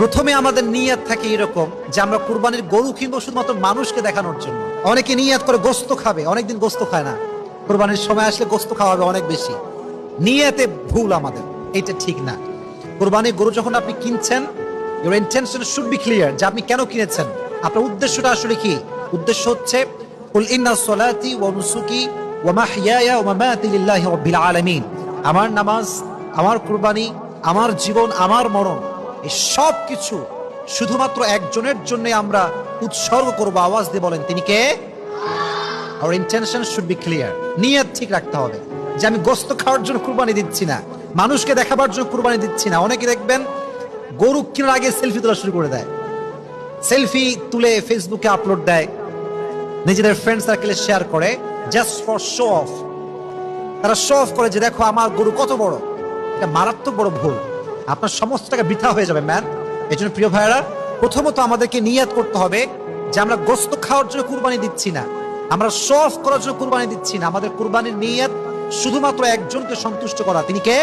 প্রথমে আমাদের নিয়াত থাকে এরকম যে আমরা কুরবানির গরু কিনবো শুধুমাত্র মানুষকে দেখানোর জন্য। অনেকে নিয়াত করে গোস্ত খাবে, অনেকদিন গোস্ত খায় না। কোরবানির সময় আসলে গোস্ত খাওয়া হবে অনেক বেশি। নিয়াতে ভুল আমাদের এটা ঠিক না। কুরবানির গরু যখন আপনি কিনছেন your intention should be clear যে আপনি কেন কিনেছেন? আপনার উদ্দেশ্যটা আসলে কি? উদ্দেশ্য হচ্ছে আমার নামাজ, আমার কুরবানি, আমার জীবন, আমার মরণ। এই সব কিছু শুধুমাত্র একজনের জন্য আমরা উৎসর্গ করব আওয়াজ দিয়ে বলেন, তিনি কে? আর ইন্টেনশন শুড বি ক্লিয়ার নিয়ত ঠিক রাখতে হবে যে আমি গোস্ত খাওয়ার জন্য কুরবানি দিচ্ছি না, মানুষকে দেখাবার জন্য কুরবানি দিচ্ছি না। অনেকে দেখবেন গরু কেনার আগে সেলফি তোলা শুরু করে দেয়। সেলফি তুলে ফেসবুকে আপলোড দেয়। নিজেদের ফ্রেন্ড সার্কেলে শেয়ার করে জাস্ট ফর শো অফ তারা শো অফ করে যে, দেখো, আমার গরু কত বড়। এটা মারাত্মক বড় ভুল। আপনার সমস্ত টাকা বৃথা হয়ে যাবে, ম্যান। এই জন্য প্রিয় ভাইয়েরা, প্রথমত আমাদেরকে নিয়াত করতে হবে যে আমরা গোস্ত খাওয়ার জন্য কুরবানি দিচ্ছি না। আমরা শফ করার জন্য কুরবানি দিচ্ছি না। আমাদের কুরবানির নিয়াত শুধুমাত্র একজনকে সন্তুষ্ট করা। তিনি কে?